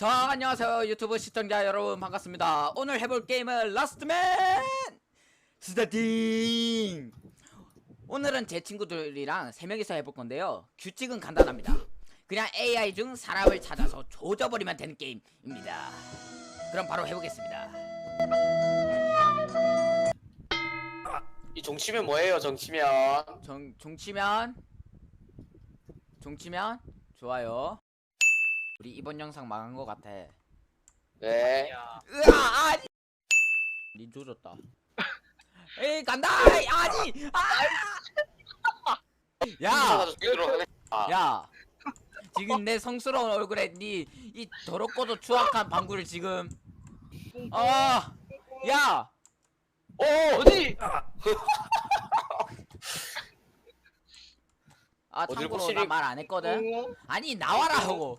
자 안녕하세요 유튜브 시청자 여러분. 반갑습니다. 오늘 해볼 게임은 라스트맨 스타팅! 오늘은 제 친구들이랑 세명이서 해볼 건데요. 규칙은 간단합니다. 그냥 AI 중 사람을 찾아서 조져버리면 되는 게임입니다. 그럼 바로 해보겠습니다. 이 종치면 뭐예요 정치면? 정, 종치면? 종치면? 좋아요 우리 이번 영상 망한 것 같아. 네. 으아 아니! 닌 조졌다. 에이 간다! 아니! 아야! 아, 야! 지금 내 성스러운 얼굴에 니이 더럽고도 추악한 방구를 지금. 어야! 오! 어디? 아. 어딜 참고로 보시니- 나말안 했거든? 아니 나와라 하고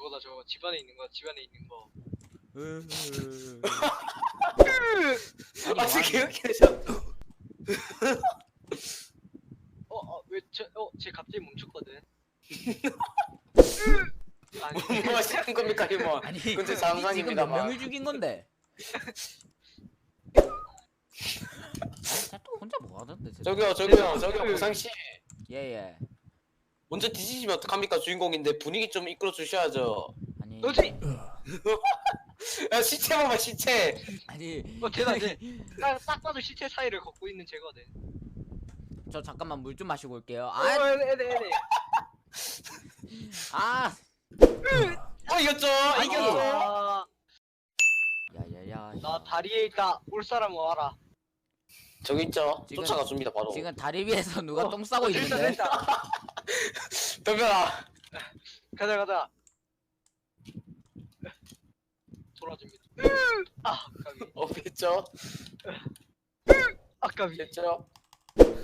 저거다 저거. 집안에 있는 거 집안에 있는 거. 아 아니, 지금 뭐 개웃기네 어어 왜 저 어 쟤 갑자기 멈췄거든. 아니. 뭐 하시는 겁니까 이모 아니 근데 니 지금 몇 상상입니다만 명을 죽인 건데? 아, 또 혼자 뭐 하던데 쟤. 저기요 저기요 저기요 보상씨. 예예 먼저 뒤지시면 어떡합니까? 주인공인데 분위기 좀 이끌어 주셔야죠. 아니. 너지 야 시체 봐봐 시체. 아니. 어 쟤다 쟤 딱 딱 봐도 시체 사이를 걷고 있는 쟤거든 저 잠깐만 물 좀 마시고 올게요. 어 아, 에네 에네. 아. 어 이겼죠? 아니. 이겼죠? 아, 야야야. 나 다리에 있다. 올 사람 와라. 저기 있죠? 지금- 쫓아가 줍니다 바로. 지금 다리 위에서 누가 어, 똥 싸고 어, 있는데? 됐다. 덤벼라. 가자 가자. 돌아줍니다. 아 까비 어 됐죠? 아 까비 됐죠?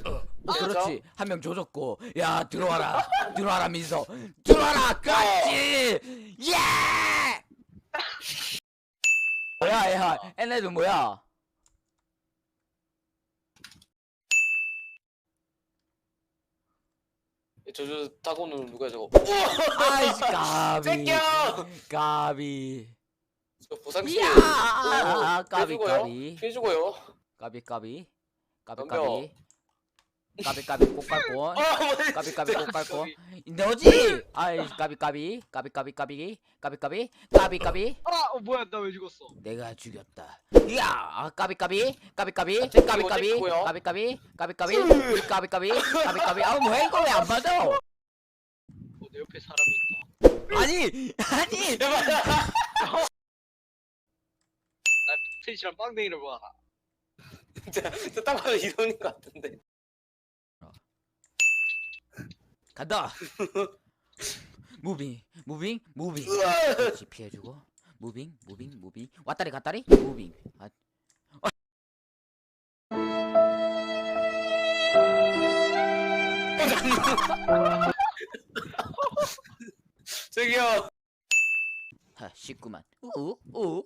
어, 그렇지. 한 명 조졌고. 야 들어와라. 들어와라 민서. 들어와라 그렇지! 예! 뭐야 야 얘네들 뭐야 저저 타고는 누가 저거? 아이씨 까비. 땡겨 까비. 저 보상씨 이야! 오, 까비 해주고요. 까비 피해 주고요. 까비 까비. 까비 덤벼. 까비 까비 까비 어 뭐야 까비 까비 까비. 너지 아이 까비 까비 까비 까비 까비 까비 까비 까비 까비 아 어 뭐야 나 왜 죽었어 내가 죽였다. 이야, 아, 까비 까비, 까비 까비, 아, 까비 찍고, 까비, 찍고요. 까비 까비, 까비 까비, 까비 까비, 까비 까비. 아, 뭐야 이거 왜안 맞아? 어, 내 옆에 사람이 있다 아니, 아니. 나 스테이지랑 빵댕이를 봐라 저딱 봐도 이론인 것 같은데 간다. 무빙, 무빙, 무빙. 그렇지 피해주고. 무빙, 무빙, 무빙. 왔다리 갔다리. 무빙. 아, 저기요 하, 쉽구만. 우, 우.